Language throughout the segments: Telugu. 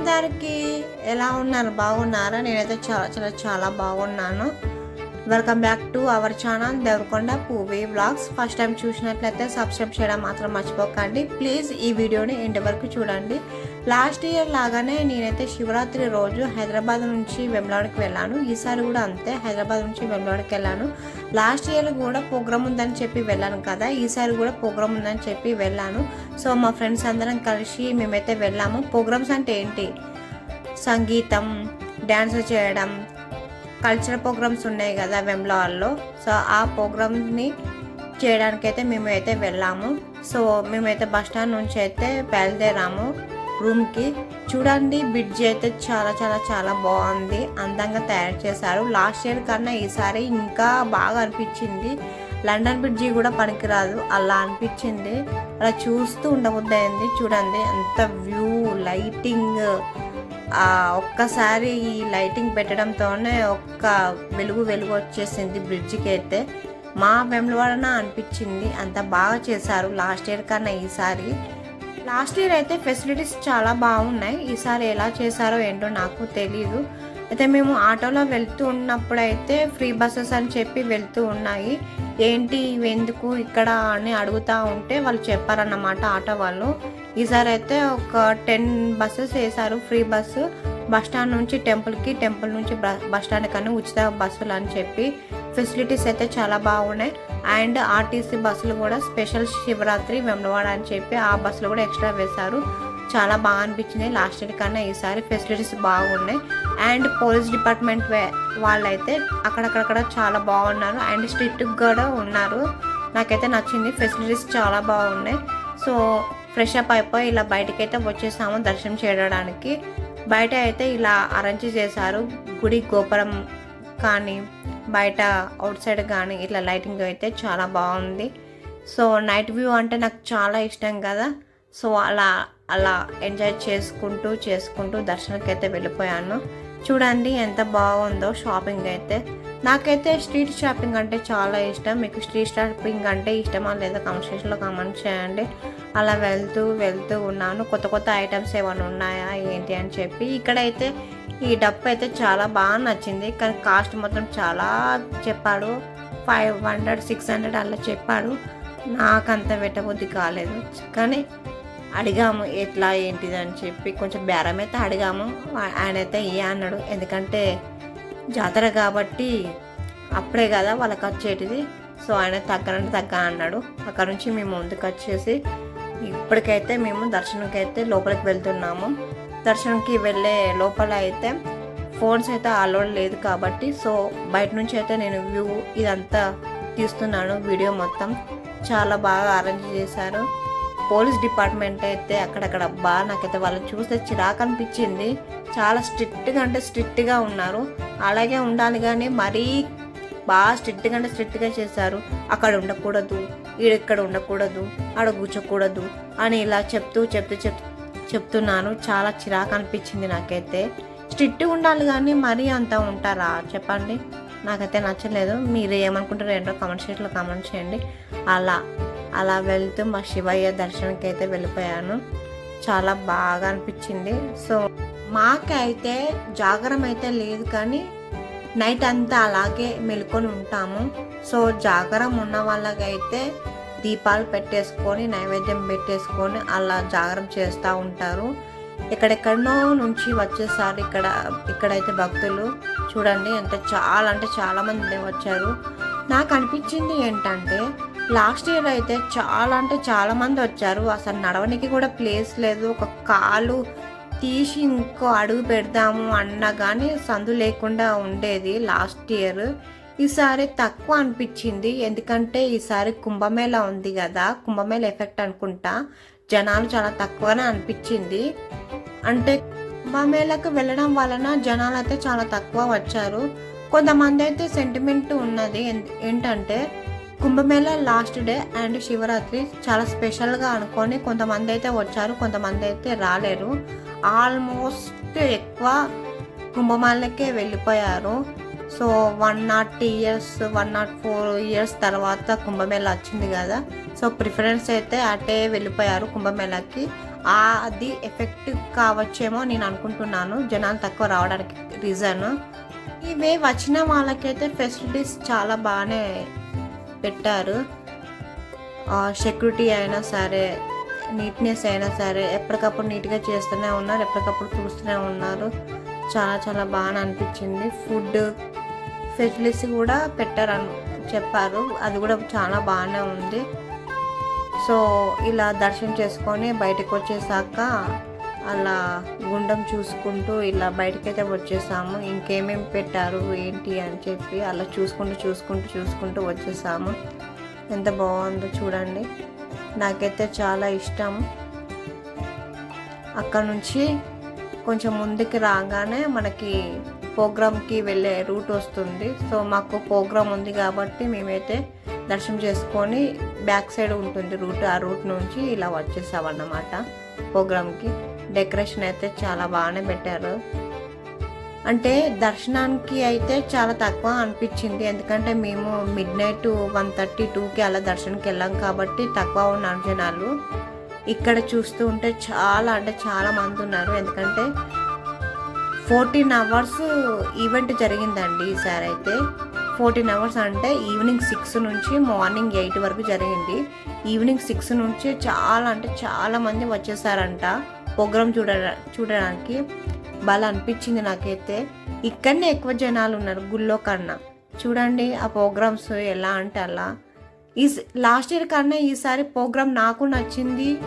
అందరికీ ఎలా ఉన్నారు? బాగున్నారా? నేనైతే చాలా చాలా చాలా బాగున్నాను. Welcome back to our channel Devarakonda Poovi blogs first time చూసినట్లయితే సబ్స్క్రైబ్ చేయడం మాత్రం మర్చిపోకండి. ప్లీజ్ ఈ వీడియోని ఇంటి వరకు చూడండి. లాస్ట్ ఇయర్ లాగానే నేనైతే శివరాత్రి రోజు హైదరాబాద్ నుంచి వెమ్లాడికి వెళ్ళాను. ఈసారి కూడా అంతే హైదరాబాద్ నుంచి వెమ్లాడికి వెళ్ళాను. లాస్ట్ ఇయర్ కూడా ప్రోగ్రామ్ ఉందని చెప్పి వెళ్ళాను కదా. ఈసారి కూడా ప్రోగ్రామ్ ఉందని చెప్పి వెళ్ళాను. సో మా ఫ్రెండ్స్ అందరం కలిసి మేమైతే వెళ్ళాము. ప్రోగ్రామ్స్ అంటే ఏంటి? సంగీతం డ్యాన్స్ చేయడం కల్చరల్ ప్రోగ్రామ్స్ ఉన్నాయి కదా వెమ్లాల్లో. సో ఆ ప్రోగ్రామ్ని చేయడానికైతే అయితే వెళ్ళాము. సో మేమైతే బస్ స్టాండ్ నుంచి అయితే బయలుదేరాము రూమ్కి చూడండి బ్రిడ్జ్ అయితే చాలా చాలా చాలా బాగుంది. అందంగా తయారు చేశారు. లాస్ట్ ఇయర్ కన్నా ఈసారి ఇంకా బాగా అనిపించింది. లండన్ బ్రిడ్జి కూడా పనికిరాదు. అలా అనిపించింది. అలా చూస్తూ ఉండబుద్దయింది చూడండి అంత వ్యూ లైటింగ్ ఒక్కసారి ఈ లైటింగ్ పెట్టడంతోనే ఒక్క వెలుగు వెలుగు వచ్చేసింది బ్రిడ్జికి అయితే మా వెమ్లవాడన అనిపించింది. అంత బాగా చేశారు. లాస్ట్ ఇయర్ కన్నా ఈసారి. లాస్ట్ ఇయర్ అయితే ఫెసిలిటీస్ చాలా బాగున్నాయి. ఈసారి ఎలా చేశారో ఏంటో నాకు తెలీదు. అయితే మేము ఆటోలో వెళ్తూ ఉన్నప్పుడు అయితే ఫ్రీ బస్సెస్ అని చెప్పి వెళ్తూ ఉన్నాయి. ఏంటి ఇవి ఎందుకు ఇక్కడ అని అడుగుతూ ఉంటే వాళ్ళు చెప్పారన్నమాట ఆటో వాళ్ళు. ఈసారి అయితే ఒక టెన్ బస్సెస్ వేశారు. ఫ్రీ బస్సు బస్టాండ్ నుంచి టెంపుల్కి టెంపుల్ నుంచి బస్ స్టాండ్ కానీ ఉచిత బస్సులు అని చెప్పి ఫెసిలిటీస్ అయితే చాలా బాగున్నాయి. అండ్ ఆర్టీసీ బస్సులు కూడా స్పెషల్ శివరాత్రి వెంబడవాడ అని చెప్పి ఆ బస్సులు కూడా ఎక్స్ట్రా వేశారు. చాలా బాగా అనిపించింది లాస్ట్ ఇయర్ కన్నా ఈసారి ఫెసిలిటీస్ బాగున్నాయి. అండ్ పోలీస్ డిపార్ట్మెంట్ వాళ్ళైతే అక్కడక్కడక్కడ చాలా బాగున్నారు. అండ్ స్ట్రిక్ట్ కూడా ఉన్నారు. నాకైతే నచ్చింది. ఫెసిలిటీస్ చాలా బాగున్నాయి. సో ఫ్రెష్ అప్ అయిపోయి ఇలా బయటకి అయితే వచ్చేసాము దర్శనం చేయడానికి. బయట అయితే ఇలా అరేంజ్ చేశారు. గుడి గోపురం కానీ బయట అవుట్ సైడ్ కానీ ఇట్లా లైటింగ్ అయితే చాలా బాగుంది. సో నైట్ వ్యూ అంటే నాకు చాలా ఇష్టం కదా. సో అలా అలా ఎంజాయ్ చేసుకుంటూ చేసుకుంటూ దర్శనకి అయితే వెళ్ళిపోయాను. చూడండి ఎంత బాగుందో షాపింగ్ అయితే. నాకైతే స్ట్రీట్ షాపింగ్ అంటే చాలా ఇష్టం. మీకు స్ట్రీట్ షాపింగ్ అంటే ఇష్టమా లేదా కామెంట్ సెక్షన్లో కామెంట్ చేయండి. అలా వెళ్తూ వెళ్తూ ఉన్నాను. కొత్త కొత్త ఐటమ్స్ ఏమైనా ఉన్నాయా? ఏంటి అని చెప్పి. ఇక్కడైతే ఈ డప్పు అయితే చాలా బాగా నచ్చింది. కానీ కాస్ట్ మొత్తం చాలా చెప్పాడు. ఫైవ్ హండ్రెడ్ సిక్స్ హండ్రెడ్ అలా చెప్పాడు. నాకంత పెట్టబుద్ధి కాలేదు. కానీ అడిగాము ఎట్లా ఏంటిది అని చెప్పి. కొంచెం బేరం అయితే అడిగాము. ఆయన అయితే ఏ అన్నాడు? ఎందుకంటే జాతర కాబట్టి అప్పుడే కదా వాళ్ళకి వచ్చేటిది. సో ఆయన తగ్గనంటే తగ్గ అన్నాడు. అక్కడ నుంచి మేము ముందుకు వచ్చేసి ఇప్పటికైతే మేము దర్శనంకి అయితే లోపలికి వెళ్తున్నాము. దర్శనంకి వెళ్ళే లోపల అయితే ఫోన్స్ అయితే అలౌడ్ లేదు కాబట్టి సో బయట నుంచి అయితే నేను వ్యూ ఇదంతా తీస్తున్నాను వీడియో మొత్తం. చాలా బాగా అరేంజ్ చేశారు. పోలీస్ డిపార్ట్మెంట్ అయితే అక్కడక్కడ బాగా నాకైతే వాళ్ళని చూస్తే చిరాకు అనిపించింది. చాలా స్ట్రిక్ట్గా అంటే స్ట్రిక్ట్గా ఉన్నారు. అలాగే ఉండాలి కానీ మరీ బాగా స్ట్రిక్ట్గా అంటే స్ట్రిక్ట్గా చేశారు. అక్కడ ఉండకూడదు. ఈడెక్కడ ఉండకూడదు ఆడ కూర్చోకూడదు అని ఇలా చెప్తూ చెప్తూ చెప్ చెప్తున్నాను. చాలా చిరాకు అనిపించింది నాకైతే. స్ట్రిక్ట్ ఉండాలి కానీ మరీ అంత ఉంటారా? చెప్పండి. నాకైతే నచ్చలేదు. మీరు ఏమనుకుంటారో ఏంటో కామెంట్ షీట్లో కామెంట్ చేయండి. అలా అలా వెళ్తూ మా శివయ్య దర్శనానికి అయితే వెళ్ళిపోయాను. చాలా బాగా అనిపించింది. సో మాకైతే జాగరం అయితే లేదు కానీ నైట్ అంతా అలాగే మెలుకొని ఉంటాము. సో జాగరం ఉన్న వాళ్ళకైతే దీపాలు పెట్టేసుకొని నైవేద్యం పెట్టేసుకొని అలా జాగరం చేస్తూ ఉంటారు. ఎక్కడెక్కడో నుంచి వచ్చేసారు ఇక్కడ ఇక్కడైతే భక్తులు. చూడండి ఎంత చాలా అంటే చాలామంది వచ్చారు. నాకు అనిపించింది ఏంటంటే లాస్ట్ ఇయర్ అయితే చాలా అంటే చాలామంది వచ్చారు. అసలు నడవనికి కూడా ప్లేస్ లేదు. ఒక కాలు తీసి ఇంకో అడుగు పెడదాము అన్నా కానీ సందు లేకుండా ఉండేది లాస్ట్ ఇయర్. ఈసారి తక్కువ అనిపించింది. ఎందుకంటే ఈసారి కుంభమేళ ఉంది కదా కుంభమేళ ఎఫెక్ట్ అనుకుంటా. జనాలు చాలా తక్కువనే అనిపించింది. అంటే కుంభమేళకు వెళ్ళడం వలన జనాలు అయితే చాలా తక్కువ వచ్చారు. కొంతమంది అయితే సెంటిమెంట్ ఉన్నది. ఏంటంటే Kumbhamela last day and Shivaratri చాలా స్పెషల్గా అనుకొని కొంతమంది అయితే వచ్చారు కొంతమంది అయితే రాలేరు. ఆల్మోస్ట్ ఎక్కువ కుంభమేళకే వెళ్ళిపోయారు. So one not years one not four years తర్వాత కుంభమేళ వచ్చింది కదా. సో ప్రిఫరెన్స్ అయితే అటే వెళ్ళిపోయారు కుంభమేళకి. అది ఎఫెక్ట్ కావచ్చేమో నేను అనుకుంటున్నాను. జనాలు తక్కువ రావడానికి రీజన్ ఇవే వచ్చిన వాళ్ళకైతే ఫెసిలిటీస్ చాలా బాగానే పెట్టారు. సెక్యూరిటీ అయినా సరే నీట్నెస్ అయినా సరే ఎప్పటికప్పుడు నీట్గా చేస్తూనే ఉన్నారు ఎప్పటికప్పుడు చూస్తూనే ఉన్నారు. చాలా చాలా బాగా అనిపించింది. ఫుడ్ ఫెసిలిటీస్ కూడా పెట్టారని చెప్పారు. అది కూడా చాలా బాగానే ఉంది. సో ఇలా దర్శనం చేసుకొని బయటకు వచ్చేసాక అలా గుండం చూసుకుంటూ ఇలా బయటకైతే వచ్చేసాము. ఇంకేమేమి పెట్టారు ఏంటి అని చెప్పి అలా చూసుకుంటూ చూసుకుంటూ చూసుకుంటూ వచ్చేసాము. ఎంత బాగుందో చూడండి. నాకైతే చాలా ఇష్టం. అక్కడ నుంచి కొంచెం ముందుకు రాగానే మనకి ప్రోగ్రామ్కి వెళ్ళే రూట్ వస్తుంది. సో మాకు ప్రోగ్రామ్ ఉంది కాబట్టి మేమైతే దర్శనం చేసుకొని బ్యాక్ సైడ్ ఉంటుంది రూట్. ఆ రూట్ నుంచి ఇలా వచ్చేసామన్నమాట ప్రోగ్రామ్కి. డెకరేషన్ అయితే చాలా బాగానే పెట్టారు. అంటే దర్శనానికి అయితే చాలా తక్కువ అనిపించింది. ఎందుకంటే మేము మిడ్ నైట్ వన్ థర్టీ టూకి అలా దర్శనానికి వెళ్ళాం కాబట్టి తక్కువ ఉన్నారు జనాలు. ఇక్కడ చూస్తూ ఉంటే చాలా అంటే చాలా మంది ఉన్నారు. ఎందుకంటే ఫోర్టీన్ అవర్స్ ఈవెంట్ జరిగిందండి ఈసారి అయితే. ఫోర్టీన్ అవర్స్ అంటే ఈవినింగ్ సిక్స్ నుంచి మార్నింగ్ ఎయిట్ వరకు జరిగింది. ఈవినింగ్ సిక్స్ నుంచి చాలా అంటే చాలా మంది వచ్చేసారంట. ప్రోగ్రామ్ చూడ చూడడానికి. బాగా అనిపించింది నాకైతే. ఇక్కడనే ఎక్కువ జనాలు ఉన్నారు గుళ్ళో కన్నా. చూడండి ఆ ప్రోగ్రామ్స్ ఎలా అంటే అలా. ఈ లాస్ట్ ఇయర్ కన్నా ఈసారి ప్రోగ్రామ్ నాకు నచ్చింది.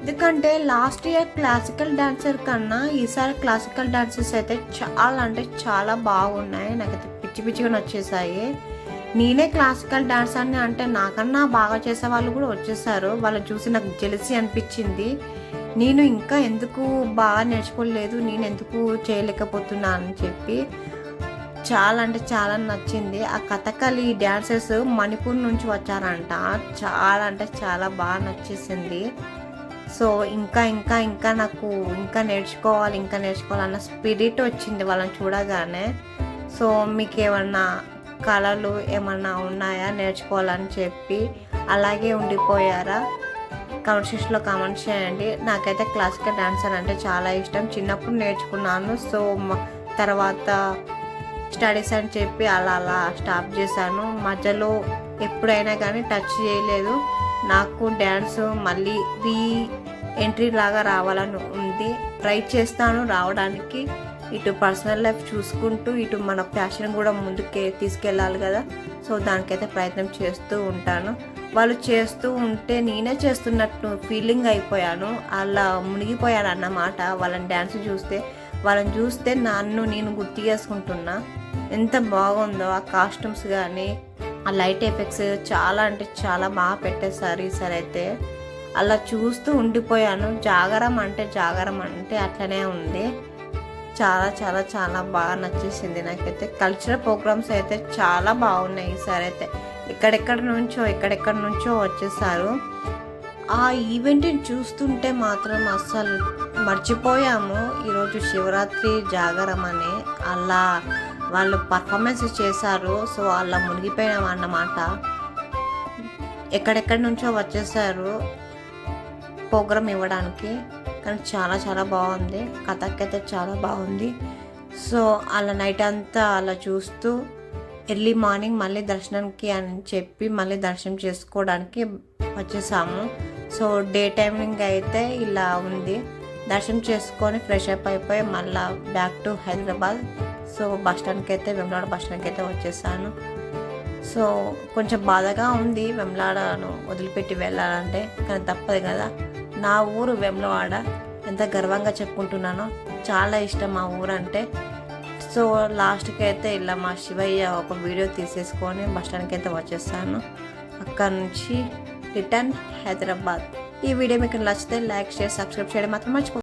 ఎందుకంటే లాస్ట్ ఇయర్ క్లాసికల్ డాన్సర్ కన్నా ఈసారి క్లాసికల్ డాన్సర్స్ అయితే చాలా అంటే చాలా బాగున్నాయి. నాకైతే పిచ్చి పిచ్చిగా నచ్చేసాయి నేనే క్లాసికల్ డాన్సర్ని అంటే నాకన్నా బాగా చేసే వాళ్ళు కూడా వచ్చేసారు. వాళ్ళు చూసి నాకు జెలిసి అనిపించింది. నేను ఇంకా ఎందుకు బాగా నేర్చుకోలేదు నేను ఎందుకు చేయలేకపోతున్నా అని చెప్పి చాలా అంటే చాలా నచ్చింది. ఆ కథకళి డ్యాన్సెస్ మణిపూర్ నుంచి వచ్చారంట. చాలా అంటే చాలా బాగా నచ్చేసింది. సో ఇంకా ఇంకా ఇంకా నాకు ఇంకా నేర్చుకోవాలి ఇంకా నేర్చుకోవాలన్న స్పిరిట్ వచ్చింది వాళ్ళని చూడగానే. సో మీకు ఏమన్నా కళలు ఏమన్నా ఉన్నాయా నేర్చుకోవాలని చెప్పి అలాగే ఉండిపోయారా? కమెంట్ సెక్షన్లో కామెంట్ చేయండి. నాకైతే క్లాసికల్ డాన్సర్ అంటే చాలా ఇష్టం. చిన్నప్పుడు నేర్చుకున్నాను. సో తర్వాత స్టడీస్ అని చెప్పి అలా అలా స్టాప్ చేశాను. మధ్యలో ఎప్పుడైనా కానీ టచ్ చేయలేదు. నాకు డ్యాన్స్ మళ్ళీ రీ ఎంట్రీ లాగా రావాలని ఉంది. ట్రై చేస్తాను రావడానికి. ఇటు పర్సనల్ లైఫ్ చూసుకుంటూ ఇటు మన ప్యాషన్ కూడా ముందుకే తీసుకెళ్ళాలి కదా. సో దానికైతే ప్రయత్నం చేస్తూ ఉంటాను. వాళ్ళు చేస్తూ ఉంటే నేనే చేస్తున్నట్టు ఫీలింగ్ అయిపోయాను. అలా మునిగిపోయాను అన్నమాట. వాళ్ళని డ్యాన్స్ చూస్తే వాళ్ళని చూస్తే నన్ను నేను గుర్తు చేసుకుంటున్నా. ఎంత బాగుందో ఆ కాస్ట్యూమ్స్ కానీ ఆ లైట్ ఎఫెక్ట్స్ చాలా అంటే చాలా బాగా పెట్టేశారు ఈసారి అయితే. అలా చూస్తూ ఉండిపోయాను. జాగరం అంటే జాగరం అంటే అట్లనే ఉంది. చాలా చాలా చాలా బాగా నచ్చేసింది. నాకైతే కల్చరల్ ప్రోగ్రామ్స్ అయితే చాలా బాగున్నాయి ఈసారి అయితే. ఎక్కడెక్కడ నుంచో ఎక్కడెక్కడ నుంచో వచ్చేసారు. ఆ ఈవెంట్ని చూస్తుంటే మాత్రం అస్సలు మర్చిపోయాము. ఈరోజు శివరాత్రి జాగరం అని అలా వాళ్ళు పర్ఫార్మెన్స్ చేశారు. సో అలా మునిగిపోయాం అన్నమాట. ఎక్కడెక్కడి నుంచో వచ్చేసారు ప్రోగ్రామ్ ఇవ్వడానికి. కానీ చాలా చాలా బాగుంది. కథకైతే చాలా బాగుంది. సో అలా నైట్ అంతా అలా చూస్తూ ఎర్లీ మార్నింగ్ మళ్ళీ దర్శనానికి అని చెప్పి మళ్ళీ దర్శనం చేసుకోవడానికి వచ్చేసాము. సో డే టైమింగ్ అయితే ఇలా ఉంది. దర్శనం చేసుకొని ఫ్రెష్ అప్ అయిపోయి మళ్ళీ back to Hyderabad. So bus స్టాండ్కి అయితే వెమ్లాడ బస్ స్టాండ్కి అయితే వచ్చేసాను. సో కొంచెం బాధగా ఉంది. వెమ్లాడను వదిలిపెట్టి వెళ్ళాలంటే కానీ తప్పదు కదా. నా ఊరు వెమ్లవాడ. ఎంత గర్వంగా చెప్పుకుంటున్నానో చాలా ఇష్టం మా ఊరు అంటే సో లాస్ట్కి అయితే ఇలా మా శివయ్య ఒక వీడియో తీసేసుకొని బస్ స్టాండ్కి అయితే వచ్చేస్తాను అక్కడ నుంచి రిటర్న్ హైదరాబాద్. ఈ వీడియో మీకు నచ్చితే లైక్ షేర్ సబ్స్క్రైబ్ చేయడం మాత్రం మర్చిపో